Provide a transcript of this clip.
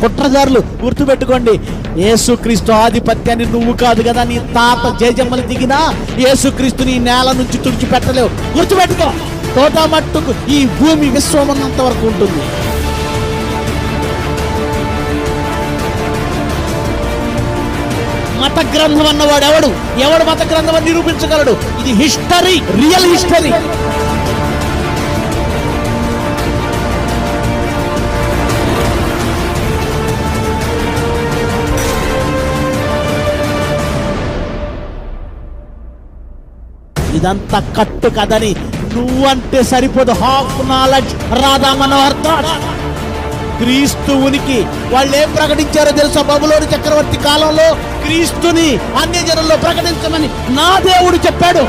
కుట్రదారులు గుర్తుపెట్టుకోండి. యేసుక్రీస్తు ఆధిపత్యాన్ని నువ్వు కాదు కదా నీ తాత జయజమ్మలు దిగినా యేసుక్రీస్తు నీ నేల నుంచి తుడిచిపెట్టలేవు. గుర్తుపెట్టుకో తోట మట్టుకు ఈ భూమి విశ్వమన్నంత వరకు ఉంటుంది. మత గ్రంథం అన్నవాడు ఎవడు ఎవడు మత గ్రంథం నిరూపించగలడు? ఇది హిస్టరీ రియల్ హిస్టరీ. ఇదంతా కట్టు కదని నువ్వంటే సరిపోదు. Half knowledge Radha Manohar thought క్రీస్తు ఉనికి. వాళ్ళు ఏం ప్రకటించారో తెలుసా? బబులోని చక్రవర్తి కాలంలో క్రీస్తుని అన్య జనంలో ప్రకటించమని నా దేవుడు చెప్పాడు.